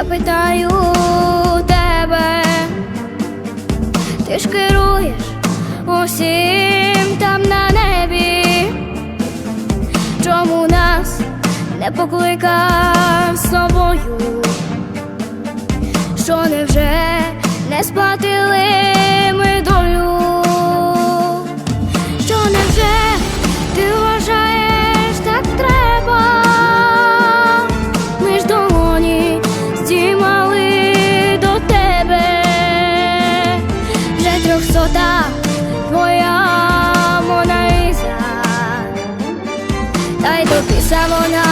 запитаю у тебе, ти ж керуєш усім там на небі, чому нас не покликав з собою, що невже не спати. красота твоя Мональза Дай тобі самона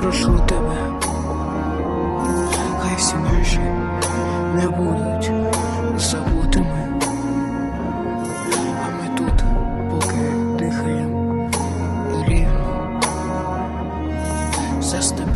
прошу тебе, хай всі наші не будуть забутими, а ми тут поки дихаємо рівно. за стебе.